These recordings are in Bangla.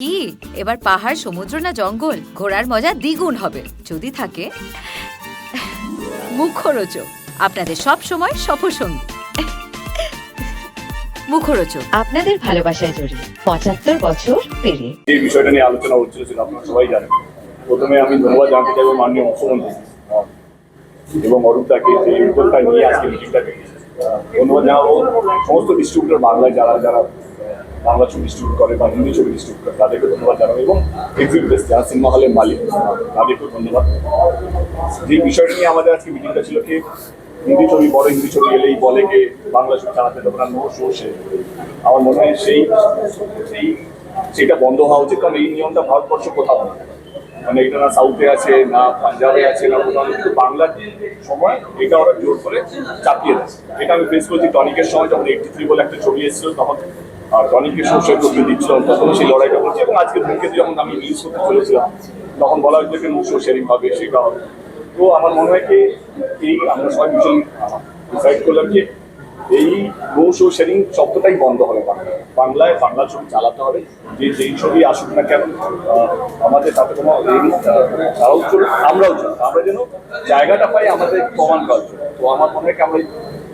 কি? এবার পাহাড় সমুদ্র না জঙ্গল? ঘোরার মজা দ্বিগুণ হবে। যদি থাকে মুখরোচক। আপনাদের সব সময় সফরসঙ্গী। মুখরোচক। আপনাদের ভালোবাসায় জড়িয়ে পঁচাত্তর বছর পেরিয়ে। যে বিষয়টা নিয়ে আলোচনা হচ্ছিল সেটা আপনারা সবাই জানেন। প্রথমে আমি ধন্যবাদ জানতে চাইব মাননীয় মুখ্যমন্ত্রী। এবং অরূপদাকে যে উদ্যোগটা নিয়ে আজকে মিটিংটা ধন্যবাদ জানাব সমস্ত ডিস্ট্রিবিউটর বাংলায় যারা যারা বাংলা ছবি ডিস্ট্রিবিউট করে বা হিন্দি ছবি ডিস্ট্রিবিউট করে, তাদেরকে ধন্যবাদ জানাব এবং এক্সিবিটার্স যারা সিনেমা হলের মালিক, তাদেরকেও ধন্যবাদ। যে বিষয়টি নিয়ে আমাদের আজকে মিটিংটা ছিল কি, হিন্দি ছবি বড় হিন্দি ছবি এলেই বলে কে, বাংলা ছবি চালাতে দেবো না নো শো সে। আমার মনে হয় সেই সেই, সেটা বন্ধ হওয়া উচিত, কারণ এই নিয়মটা ভারতবর্ষ কোথাও নেই। মানে এটা না সাউথে আছে, না পাঞ্জাবে আছে, না কোথাও কিন্তু বাংলার সময় এটা ওরা জোর করে চাপিয়ে দেয় এটা আমি ফেস করছি, টনিকের সময় যখন এইটটি থ্রি বলে একটা ছবি এসেছিল, তখন আর টনিকের সর্ষের করতে দিচ্ছিল তখন সেই লড়াইটা করছে এবং আজকে ধূমকেতু যখন আমি নিউজ করতে চলেছিলাম, তখন বলা হয়েছে যে মুসো শেরিং হবে, সেটা হবে। তো আমার মনে হয় কি, এই আমরা সবাই ভীষণ ডিসাইড করলাম যে এই গো শো শেয়ারিং শব্দটাই বন্ধ হবে বাংলায়। বাংলায় বাংলা ছবি চালাতে হবে, যে যেই ছবি আসুক না কেন আমাদের তাতে কোনো তারাও চলুক, আমরাও চলুক। আমরা যেন জায়গাটা পাই, আমাদের প্রমাণ করার জন্য। তো আমার মনে হয় কি, আমরা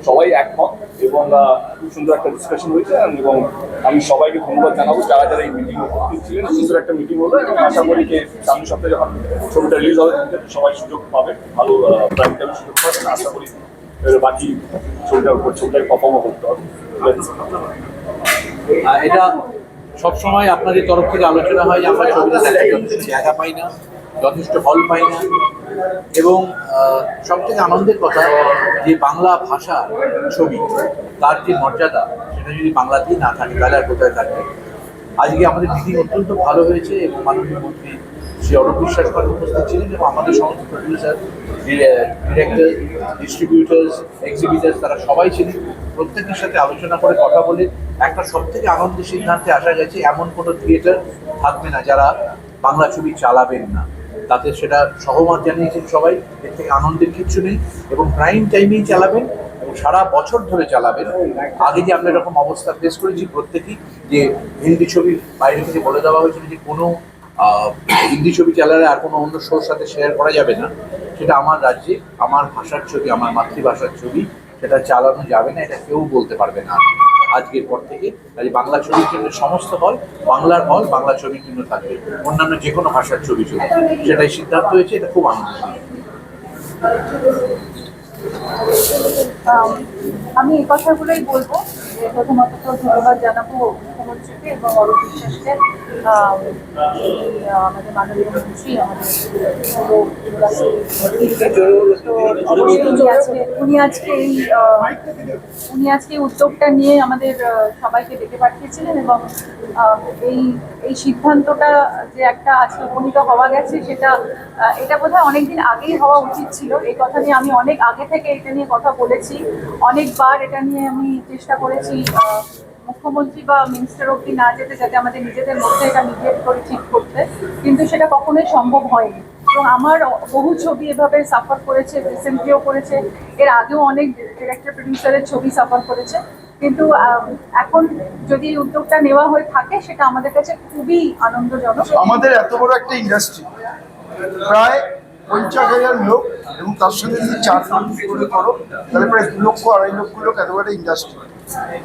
সবাই একমত এবং খুব সুন্দর একটা ডিসকাশন হয়েছে এবং আমি সবাইকে ধন্যবাদ জানাব যারা যারা এই মিটিং ছিলেন। সুন্দর একটা মিটিং হলো এবং আশা করি যে সামনের সপ্তাহে যখন ছবিটা রিলিজ হবে, সবাই সুযোগ পাবে, ভালো সুযোগ পাবে। আশা করি বাকি ছবিটার উপর ছবিটাকে পারফর্ম করতে হবে। এটা সবসময় আপনাদের তরফ থেকে আলোচনা হয় যে আমরা ছবিটা জায়গা পাই না, যথেষ্ট হল পাই না। এবং সব থেকে আনন্দের কথা, যে বাংলা ভাষা ছবি, তার যে মর্যাদা, সেটা যদি বাংলাতেই না থাকে, তাহলে আর কোথায় থাকবে আজকে আমাদের মিটিং অত্যন্ত ভালো হয়েছে এবং মাননীয় মন্ত্রী শ্রী অরূপ বিশ্বাস করে উপস্থিত ছিলেন এবং আমাদের সমস্ত প্রডিউসার ডিরেক্টর ডিস্ট্রিবিউটার্স এক্সিবিটার্স তারা সবাই ছিলেন। প্রত্যেকের সাথে আলোচনা করে কথা বলে একটা সব থেকে আনন্দের সিদ্ধান্তে আসা গেছে, এমন কোনো থিয়েটার থাকবে না যারা বাংলা ছবি চালাবেন না। তাতে সেটা সহমত জানিয়েছেন সবাই। এর থেকে আনন্দের কিছু নেই এবং প্রাইম টাইমেই চালাবেন এবং সারা বছর ধরে চালাবেন। আগে যে আমরা এরকম অবস্থা ফেস করেছি প্রত্যেকেই যে হিন্দি ছবির বাইরে থেকে বলে দেওয়া হয়েছিল যে কোনো হিন্দি ছবি চালালে আর কোনো অন্য শোর সাথে শেয়ার করা যাবে না। সেটা আমার রাজ্যে, আমার ভাষার ছবি, আমার মাতৃভাষার ছবি, সেটা চালানো যাবে না, এটা কেউ বলতে পারবে না। আজকের পর থেকে। কাজে বাংলা ছবির জন্য সমস্ত হল, বাংলার হল, বাংলা ছবির জন্য থাকবে। অন্যান্য যে কোনো ভাষার ছবি চলবে সেটাই সিদ্ধান্ত হয়েছে, এটা খুব আনন্দ আমি এই কথাগুলোই বলব। প্রথমত ধন্যবাদ জানাব মুখ্যমন্ত্রীকে এবং অরূপ বিশ্বাসকে আমাদের মাননীয় মন্ত্রী আমাদের উনি আজকে এই উনি আজকে উদ্যোগটা নিয়ে আমাদের সবাইকে ডেকে পাঠিয়েছিলেন এবং এই এই সিদ্ধান্তটা যে একটা আজকে উপনীত হওয়া গেছে সেটা এটা বোধহয় অনেকদিন আগেই হওয়া উচিত ছিল। এই কথা নিয়ে আমি অনেক আগে থেকে এটা নিয়ে কথা বলেছি। অনেকবার এটা নিয়ে আমি চেষ্টা করেছি আহ, মুখ্যমন্ত্রী বা মিনিস্টার অব্দি না যেতে যাতে আমাদের নিজেদের মধ্যে এটা মিডিয়েট করে ঠিক করতে, কিন্তু সেটা কখনোই সম্ভব হয়নি। এবং আমার বহু ছবি এভাবে সাফার করেছে রিসেন্টলিও করেছে। এর আগেও অনেক ডিরেক্টর প্রডিউসারের ছবি সাফার করেছে। কিন্তু এখন যদি উদ্যোগটা নেওয়া হয়ে থাকে, সেটা আমাদের কাছে খুবই আনন্দজনক। আমাদের এত বড় একটা ইন্ডাস্ট্রি প্রায় পঞ্চাশ হাজার লোক এবং তার সঙ্গে যদি চার করে তাহলে প্রায় দু লক্ষ, আড়াই লক্ষ লোক এত বড় ইন্ডাস্ট্রি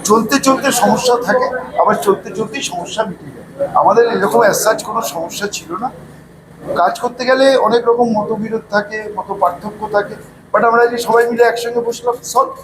চলতে চলতে সমস্যা থাকে, আবার চলতে চলতেই সমস্যা মিটে যায়। আমাদের এরকম অ্যাসাজ কোনো সমস্যা ছিল না। কাজ করতে গেলে অনেক রকম মতবিরোধ থাকে মত পার্থক্য থাকে বাট আমরা যে সবাই মিলে একসঙ্গে বসলাম সলভ